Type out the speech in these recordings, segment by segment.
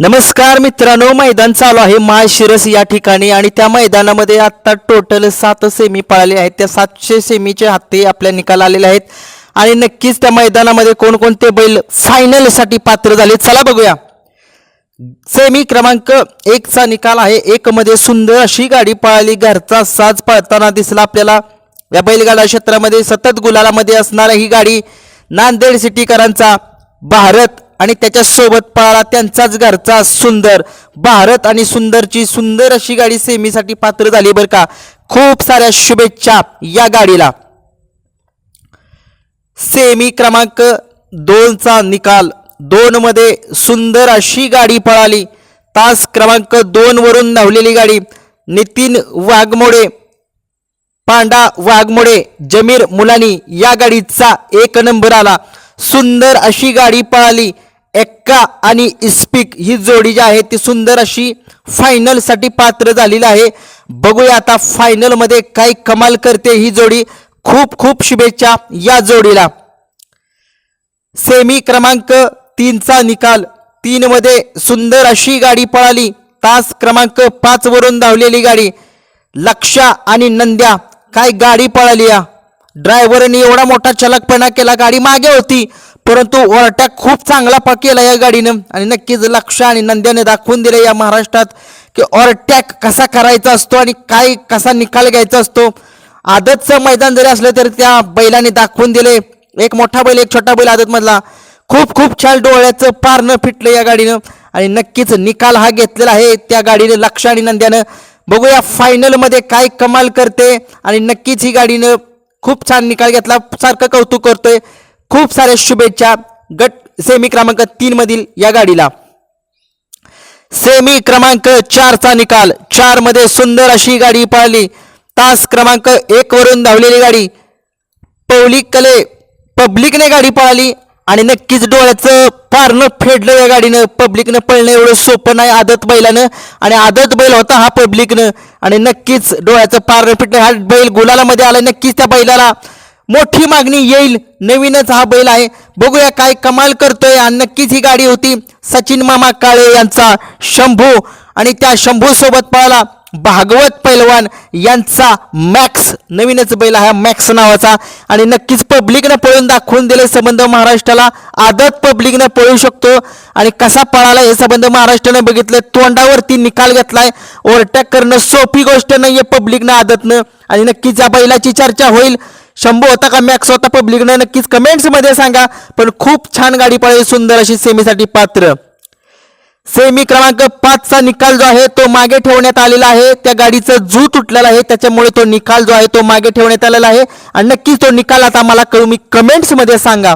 नमस्कार मित्रांनो मैदान चालू आहे. माळशिरस या ठिकाणी आणि त्या मैदानामध्ये आता टोटल सात सेमी पळाले आहेत. त्या सातशे सेमीचे हत्ते आपल्या निकाल आलेले आहेत. आणि नक्कीच त्या मैदानामध्ये कोणकोणते बैल फायनलसाठी पात्र झाले? चला बघूया. सेमी क्रमांक एकचा निकाल आहे. एकमध्ये सुंदर अशी गाडी पळाली. घरचा साज पळताना दिसला आपल्याला. या बैलगाडा क्षेत्रामध्ये सतत गुलालामध्ये असणारा ही गाडी नांदेड सिटीकरांचा भारत आणि त्याच्यासोबत पळाला त्यांचाच घरचा सुंदर भारत आणि सुंदरची सुंदर अशी गाडी सेमीसाठी पात्र झाली बरं का. खूप साऱ्या शुभेच्छा या गाडीला. सेमी क्रमांक दोनचा निकाल. दोन मध्ये सुंदर अशी गाडी पळाली. तास क्रमांक दोन वरून धावलेली गाडी. नितीन वाघमोडे पांडा वाघमोडे जमीर मुलानी या गाडीचा एक नंबर आला. सुंदर अशी गाडी पळाली. एक्का आणि इस्पिक ही जोडी जी आहे ती सुंदर अशी फायनलसाठी पात्र झालेली आहे. बघूया आता फायनलमध्ये काय कमाल करते ही जोडी. खूप खूप शुभेच्छा या जोडीला. सेमी क्रमांक तीनचा निकाल. तीनमध्ये सुंदर अशी गाडी पळाली. तास क्रमांक पाच वरून धावलेली गाडी. लक्षा आणि नंद्या काय गाडी पळाली या? ड्रायव्हरने एवढा मोठा चलकपणा केला गाडी मागे होती. परंतु ओव्हरटॅक खूप चांगला पा केला या गाडीनं. आणि नक्कीच लक्ष आणि नंद्याने दाखवून दिलं या महाराष्ट्रात की ओरटॅक कसा करायचा असतो आणि काय कसा निकाल घ्यायचा असतो. आदतचं मैदान जरी असलं तरी त्या बैलाने दाखवून दिले. एक मोठा बैल एक छोटा बैल आदतमधला. खूप खूप छान डोळ्याचं पारणं फिटलं या गाडीनं. आणि नक्कीच निकाल हा घेतलेला आहे त्या गाडीने. लक्ष आणि नंद्यानं. बघूया फायनलमध्ये काय कमाल करते. आणि नक्कीच ही गाडीनं खूप छान निकाल घेतला. सारखं कौतुक करतोय. खूप साऱ्या शुभेच्छा गट सेमी क्रमांक तीन मधील या गाडीला. सेमी क्रमांक चारचा निकाल. चारमध्ये सुंदर अशी गाडी पळाली. तास क्रमांक एक वरून धावलेली गाडी. पब्लिक कले पब्लिकने गाडी पळाली आणि नक्कीच डोळ्याचं पारणं फेडलं या गाडीनं. पब्लिकनं पळणं एवढं सोपं नाही आदत बैलानं. आणि आदत बैल होता हा पब्लिकनं. आणि नक्कीच डोळ्याचं पारणं फिटणं हा बैल गुलालामध्ये आला नक्कीच त्या बैलाला. मोठी मागणी येईल. नवीनच हा बैल आहे. बघूया काय कमाल करतोय. आणि नक्कीच ही गाडी होती सचिन मामा काळे यांचा शंभू. आणि त्या शंभू सोबत पळाला भागवत पैलवान यांचा मॅक्स. नवीनच बैल आहे मॅक्स नावाचा. आणि नक्कीच पब्लिकनं पळून दाखवून दिले संबंध महाराष्ट्राला. आदत पब्लिकनं पळू शकतो. आणि कसा पळाला हे संबंध महाराष्ट्रानं बघितलं. तोंडावरती निकाल घेतलाय. ओव्हरटॅक करणं सोपी गोष्ट नाहीये पब्लिकनं आदतनं. आणि नक्कीच या बैलाची चर्चा होईल. शंभू होता का मॅक्स होता पब्लिकनं नक्कीच कमेंट्समध्ये सांगा. पण खूप छान गाडी पळाली सुंदर अशी सेमीसाठी पात्र. सेमी क्रमांक पाचचा निकाल जो आहे तो मागे ठेवण्यात आलेला आहे. त्या गाडीचं जू तुटलेला आहे त्याच्यामुळे तो निकाल जो आहे तो मागे ठेवण्यात आलेला आहे. आणि नक्कीच तो निकाल आता मला कळू मी कमेंट्समध्ये सांगा.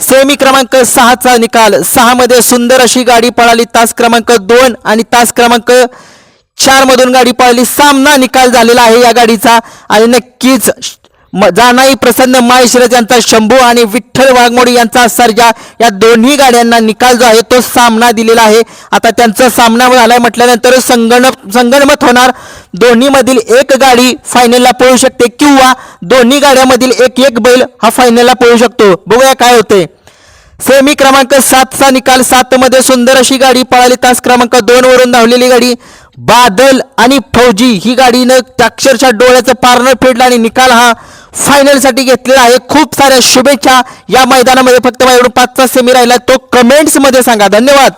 सेमी क्रमांक सहाचा निकाल. सहामध्ये सुंदर अशी गाडी पळाली तास क्रमांक दोन आणि तास क्रमांक चार मधून गाडी पळाली. सामना निकाल झालेला आहे या गाडीचा. आणि नक्कीच जानाई प्रसन्न माहेश्वरज यांचा शंभू आणि विठ्ठल वाघमोडी यांचा सर्जा या दोन्ही गाड्यांना निकाल जो आहे तो सामना दिलेला आहे. आता त्यांचा सामना झालाय म्हटल्यानंतर संगणक संगणमत होणार. दोन्ही मधील एक गाडी फायनलला पळू शकते किंवा दोन्ही गाड्यामधील एक एक बैल हा फायनलला पळू शकतो. बघूया काय होते सेमी क्रमांक सातचा निकाल. सात मध्ये सुंदर अशी गाडी पळाली. तास क्रमांक दोन वरून धावलेली गाडी. बादल आणि फौजी ही गाडीनं अक्षरशः डोळ्याचं पारणं फेडलं आणि निकाल हा फायनलसाठी घेतलेला आहे. खूप साऱ्या शुभेच्छा या मैदानामध्ये. फक्त माझ्याकडून पाचचा सेमी राहिला. तो कमेंट्समध्ये सांगा. धन्यवाद.